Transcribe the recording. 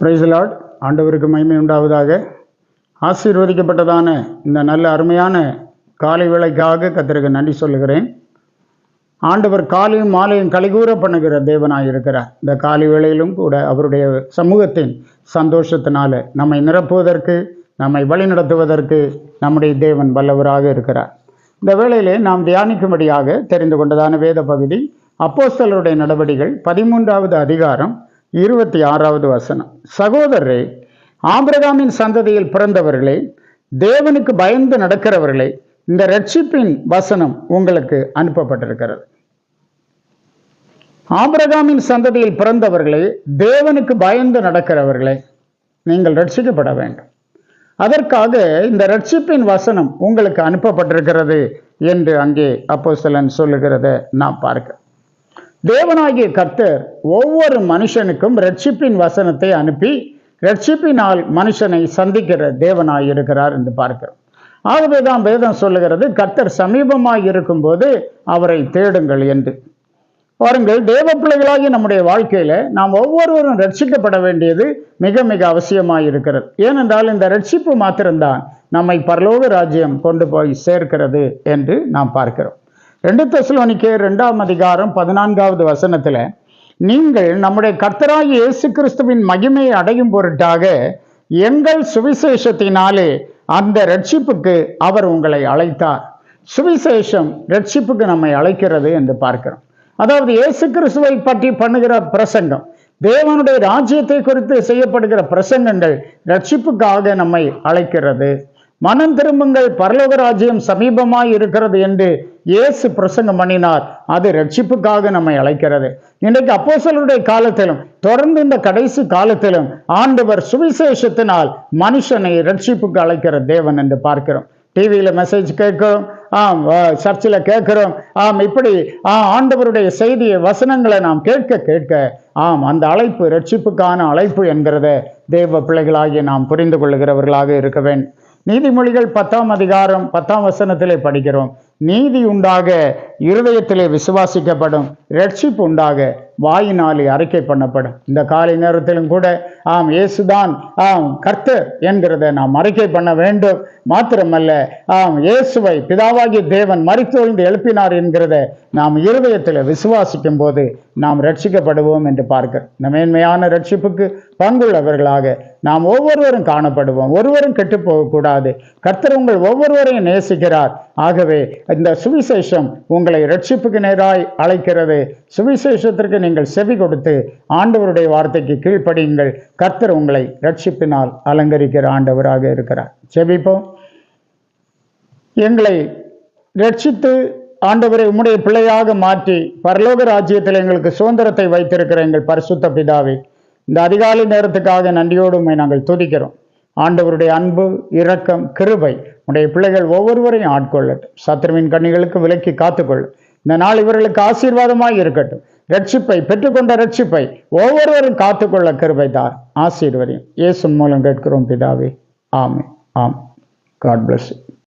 பிரைஸ்லாட் ஆண்டவருக்கு மகிமை உண்டாவதாக. ஆசீர்வதிக்கப்பட்டதான இந்த நல்ல அருமையான காலை வேலைக்காக கத்தருக்கு நன்றி சொல்லுகிறேன். ஆண்டவர் காலையும் மாலையும் கலிகூற பண்ணுகிற தேவனாக இருக்கிறார். இந்த காலை வேளையிலும் கூட அவருடைய சமூகத்தின் சந்தோஷத்தினால நம்மை நிரப்புவதற்கு நம்மை வழிநடத்துவதற்கு நம்முடைய தேவன் வல்லவராக இருக்கிறார். இந்த வேளையிலே நாம் தியானிக்கும்படியாக தெரிந்து கொண்டதான வேத பகுதி அப்போஸ்தலருடைய நடவடிகள் பதிமூன்றாவது அதிகாரம் இருபத்தி ஆறாவது வசனம். சகோதரரே ஆபிரகாமின் சந்ததியில் பிறந்தவர்களே தேவனுக்கு பயந்து நடக்கிறவர்களே இந்த ரட்சிப்பின் வசனம் உங்களுக்கு அனுப்பப்பட்டிருக்கிறது. ஆபிரகாமின் சந்ததியில் பிறந்தவர்களே தேவனுக்கு பயந்து நடக்கிறவர்களே நீங்கள் ரட்சிக்கப்பட வேண்டும். அதற்காக இந்த ரட்சிப்பின் வசனம் உங்களுக்கு அனுப்பப்பட்டிருக்கிறது என்று அங்கே அப்போஸ்தலன் சொல்லுகிறத நான் பார்க்கிறேன் தேவனாகிய கர்த்தர் ஒவ்வொரு மனுஷனுக்கும் ரட்சிப்பின் வசனத்தை அனுப்பி ரட்சிப்பினால் மனுஷனை சந்திக்கிற தேவனாய் இருக்கிறார் என்று பார்க்கிறோம். ஆகவே தான் வேதம் சொல்லுகிறது கர்த்தர் சமீபமாக இருக்கும்போது அவரை தேடுங்கள் என்று. பாருங்கள் தேவ பிள்ளைகளாகி நம்முடைய வாழ்க்கையில் நாம் ஒவ்வொருவரும் ரட்சிக்கப்பட வேண்டியது மிக மிக அவசியமாக இருக்கிறது. ஏனென்றால் இந்த ரட்சிப்பு மாத்திரம்தான் நம்மை பரலோக ராஜ்யம் கொண்டு போய் சேர்க்கிறது என்று நாம் பார்க்கிறோம். ரெண்டு தெசலோனிக்கே ரெண்டாம் அதிகாரம் பதினான்காவது வசனத்தில் நீங்கள் நம்முடைய கர்த்தராகிய இயேசு கிறிஸ்துவின் மகிமையை அடையும் பொருட்டாக எங்கள் சுவிசேஷத்தினாலே அந்த ரட்சிப்புக்கு அவர் உங்களை அழைத்தார். சுவிசேஷம் ரட்சிப்புக்கு நம்மை அழைக்கிறது என்று பார்க்கிறோம். அதாவது இயேசு கிறிஸ்துவை பற்றி பண்ணுகிற பிரசங்கம் தேவனுடைய ராஜ்யத்தை குறித்து செய்யப்படுகிற பிரசங்கங்கள் ரட்சிப்புக்காக நம்மை அழைக்கிறது. மனம் திரும்புங்கள் பரலோக ராஜ்யம் சமீபமாய் இருக்கிறது என்று இயேசு பிரசங்கம் பண்ணினார். அது ரட்சிப்புக்காக நம்மை அழைக்கிறது. இன்றைக்கு அப்போசலுடைய காலத்திலும் தொடர்ந்து இந்த கடைசி காலத்திலும் ஆண்டவர் சுவிசேஷத்தினால் மனுஷனை ரட்சிப்புக்கு அழைக்கிற தேவன் என்று பார்க்கிறோம். டிவியில் மெசேஜ் கேட்குறோம். ஆம் சர்ச்சில் கேட்குறோம். ஆம் இப்படி ஆ ஆண்டவருடைய செய்தியை வசனங்களை நாம் கேட்க கேட்க ஆம் அந்த அழைப்பு ரட்சிப்புக்கான அழைப்பு என்கிறத தேவ பிள்ளைகளாகிய நாம் புரிந்து கொள்ளுகிறவர்களாக இருக்க வேண்டும். நீதிமொழிகள் பத்தாம் அதிகாரம் பத்தாம் வசனத்திலே படிக்கிறோம். நீதி உண்டாக இருதயத்திலே விசுவாசிக்கப்படும் ரட்சிப்பு உண்டாக வாயினாலே அறிக்கை பண்ணப்படும். இந்த காலை நேரத்திலும் கூட ஆம் இயேசுதான் ஆம் கர்த்தர் என்கிறத நாம் அறிக்கை பண்ண வேண்டும். மாத்திரமல்ல ஆம் இயேசுவை பிதாவாகிய தேவன் மறித்தொழிந்து எழுப்பினார் என்கிறத நாம் இருதயத்தில் விசுவாசிக்கும் போது நாம் ரட்சிக்கப்படுவோம் என்று பார்க்க. இந்த மேன்மையான ரட்சிப்புக்கு பங்குள்ளவர்களாக நாம் ஒவ்வொருவரும் காணப்படுவோம். ஒருவரும் கெட்டு போகக்கூடாது கர்த்தர் உங்கள் ஒவ்வொருவரையும் நேசிக்கிறார். ஆகவே இந்த சுவிசேஷம் உங்கள் ரட்சிப்புக்கு நேராய் அழைக்கிறது. சுவிசேஷத்திற்கு நீங்கள் செவி கொடுத்து ஆண்டவருடைய வார்த்தைக்கு கீழ்ப்படியுங்கள். கர்த்தர் உங்களை ரட்சிப்பினால் அலங்கரிக்கிற ஆண்டவராக இருக்கிறார். செபிப்போம் எங்களை ரட்சித்து ஆண்டவரை உம்முடைய பிள்ளையாக மாற்றி பரலோக ராஜ்யத்தில் எங்களுக்கு சுதந்திரத்தை வைத்திருக்கிற எங்கள் பரிசுத்த பிதாவை இந்த அதிகாலை நேரத்துக்காக நன்றியோடு உண்மை நாங்கள் துதிக்கிறோம். ஆண்டவருடைய அன்பு இரக்கம் கிருபை உடைய பிள்ளைகள் ஒவ்வொருவரையும் ஆட்கொள்ளட்டும். சத்ருவின் கண்ணிகளுக்கு விலக்கி காத்துக்கொள்ளும். இந்த நாள் இவர்களுக்கு ஆசீர்வாதமாக இருக்கட்டும். ரட்சிப்பை பெற்றுக்கொண்ட ரட்சிப்பை ஒவ்வொருவரும் காத்துக்கொள்ள கிருபை தார். ஆசீர்வதியும். இயேசு மூலம் கேட்கிறோம் பிதாவே. ஆமே ஆம் காட் பிளஸ்